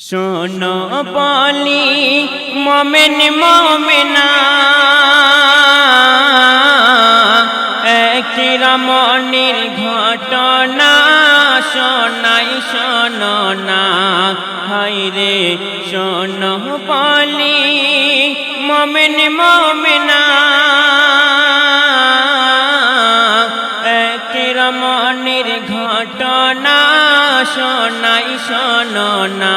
শোনো বলি মমেন মমেনা। একরমণের ঘটনা শোনাই শোনো না। হাইরে শোনো বলি মমেন মমেনা। শোনো না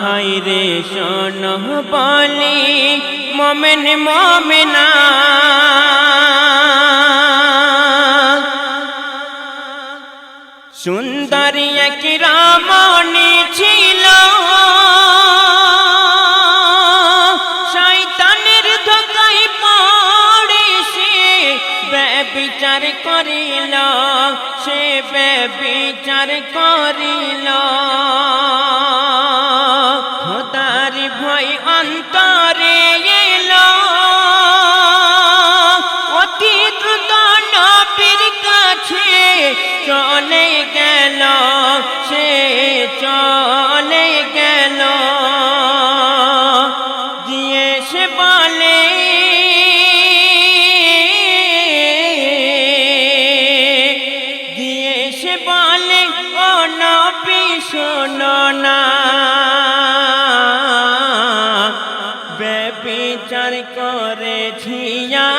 হাইরে শোনো বলি মমেন মমেনা। সুন্দরী এক রামনি ছিল। ব্যবিচার করিল সে বিচার করিল।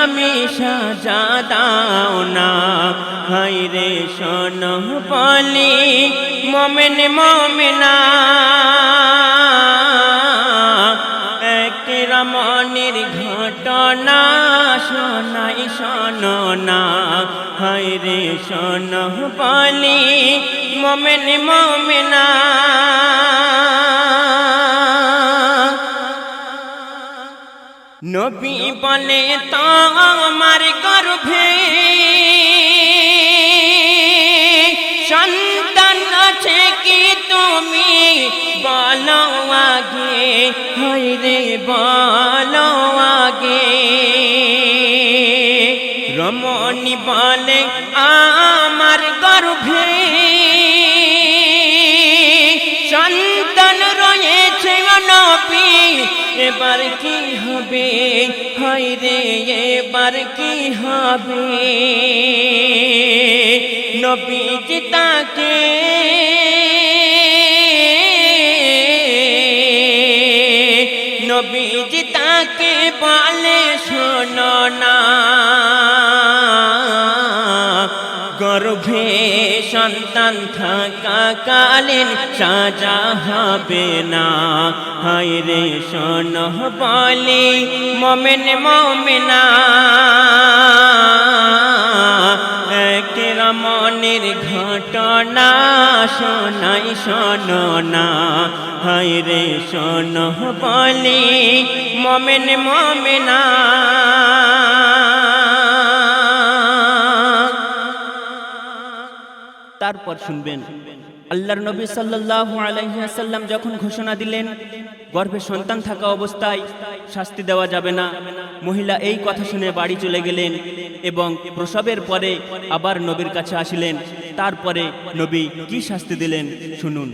আমি সাজা দাও না। হাইরে শোন বলি মমেন মমেনা। এক রমণের ঘটনা শোনাই শোনো না। হাইরে শোন বলি মমেন মমেনা। নবী বলে, তোমার গর্ভে সন্তান আছে কি তুমি? বলো আগে হইরে বলো আগে। রমণী বলে নবী এবার কি হবে? হাই রে, এবার কি হবে? নবীজি তাকে নবীজি তাকে বলে, শোনো না গর্ভে সন্তান থাকা কালীন সাজা হবে না। হাইরে শোন বলি, মমেন মমেনা। রমণের ঘটনা শোনাই শোনো না। হাইরে শোন বলি, মমেন মমেনা। তারপর শুনবেন। আল্লাহর নবী সাল্লাল্লাহু আলাইহি যখন ঘোষণা দিলেন, গর্ভে সন্তান থাকা অবস্থায় শাস্তি দেওয়া যাবে না। মহিলা এই কথা শুনে বাড়ি চলে গেলেন এবং প্রসবের পরে আবার নবীর কাছে আসিলেন। তারপরে নবী কি শাস্তি দিলেন শুনুন।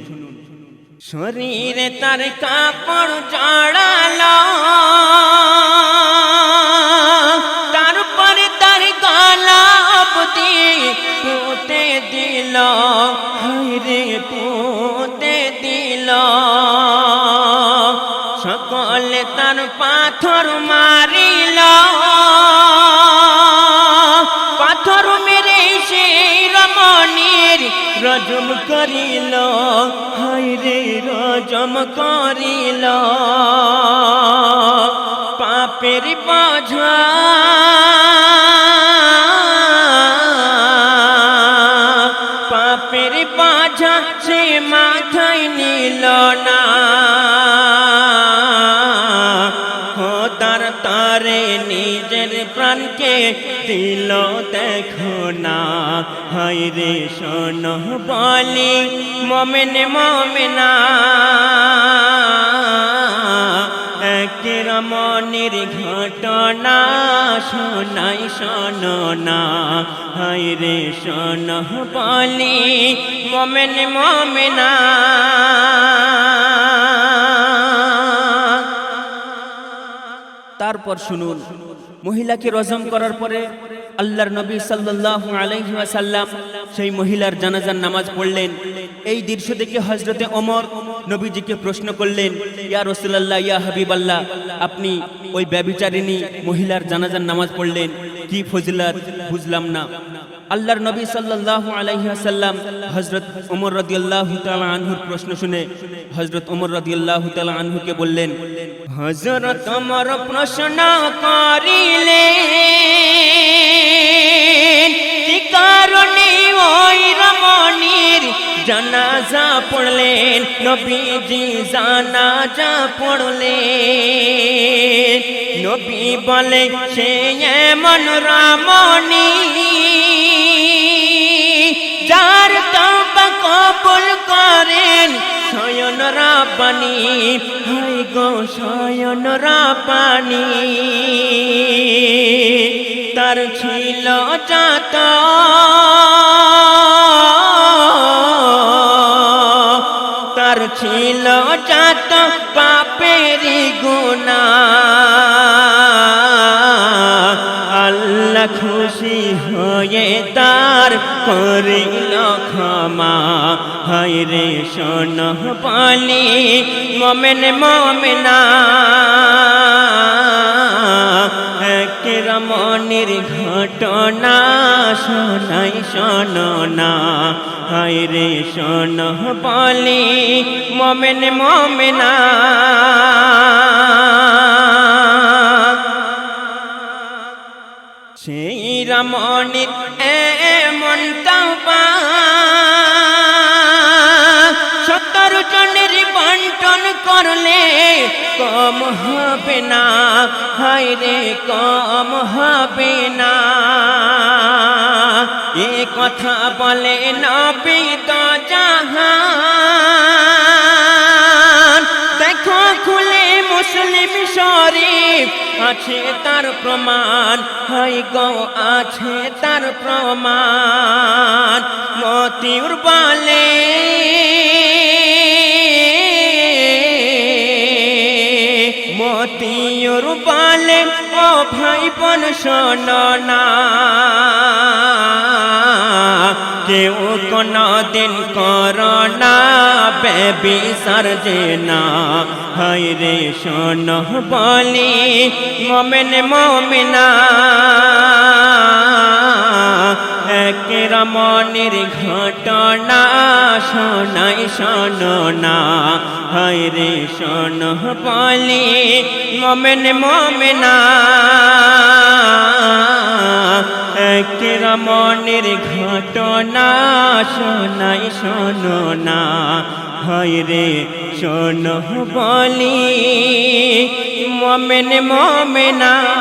শরীরে তার কাপড় জড়ালো। সকলে তার পাথর মারিল। পাথর মেরে সেই রমণীর রজম করিল। হাইরে রজম করিল। পাপের বাঝা খোদার তারে নিজের প্রাণকে দিল, দেখো না হাইরে শোন বলি, মমেন মমেনা। এক রমণের ঘটনা শোনাই শোনো না হাইরে শোন বলি, মমেন মমেনা। তারপর শুনুন। মহিলাকে রজম করার পরে আল্লাহর নবী সাল্লাহ আলাইহি ওয়াসাল্লাম সেই মহিলার জানাজার নামাজ পড়লেন। এই দৃশ্য দেখে হজরতে অমর নবীজিকে প্রশ্ন করলেন, ইয়া রসুল্লাহ ইয়া হাবিবাল্লাহ, আপনি ওই ব্যবিচারিণী মহিলার জানাজার নামাজ পড়লেন? কি ফজিলত বুঝলাম না। আল্লাহর নবী সাল্লাল্লাহু আলাইহি ওয়াসাল্লাম হযরত ওমর রাদিয়াল্লাহু তাআলা আনহুর প্রশ্ন শুনে হযরত ওমর রাদিয়াল্লাহু তাআলা আনহুকে বললেন, হযরত ওমর প্রশ্ন করিলেন জানাজা পড়লেন, নবীজি জানাজা পড়লেন। নবী বলে, সে এমন রমণী, যার তবা কবুল করেন। শয়ন রাপানি হাই গো শয়ন রাপানি তার ছিল যাত ছিল যাত পাপেরি গুনা আল্লাহ খুশি হয়ে তার করিল ক্ষমা। হায় রে শোন পালি মমেন মমেনা। রমণের ঘটনা শোনাই শোনা হায় রে শোন পালি মমেন মমেনা। সেই রমণীর এ তাওবা সত্তর বন্টন করলে কম হবে না। হায় রে, কম হবে না। এ কথা বলে নবী তো জাহান। দেখো খুলে মুসলিম শরীফ আছে তার প্রমাণ। হাই গো, আছে তার প্রমাণ। মতিউর বলে মতিউর পালে ও ভাই বোন শোনো না কেউ কোনো দিন করোনা, বেবি সারজে না হাই রে শোন বলি, মমেন মমিনা। এক রমণের ঘটনা শোনাই, শোনো না। হাই রে, শোন বলি, মমেন, মমিনা। এক রমণের ঘটনা শোনাই, শোনো না। হয় রে, শোনো বলি, মমেন, মমেনা।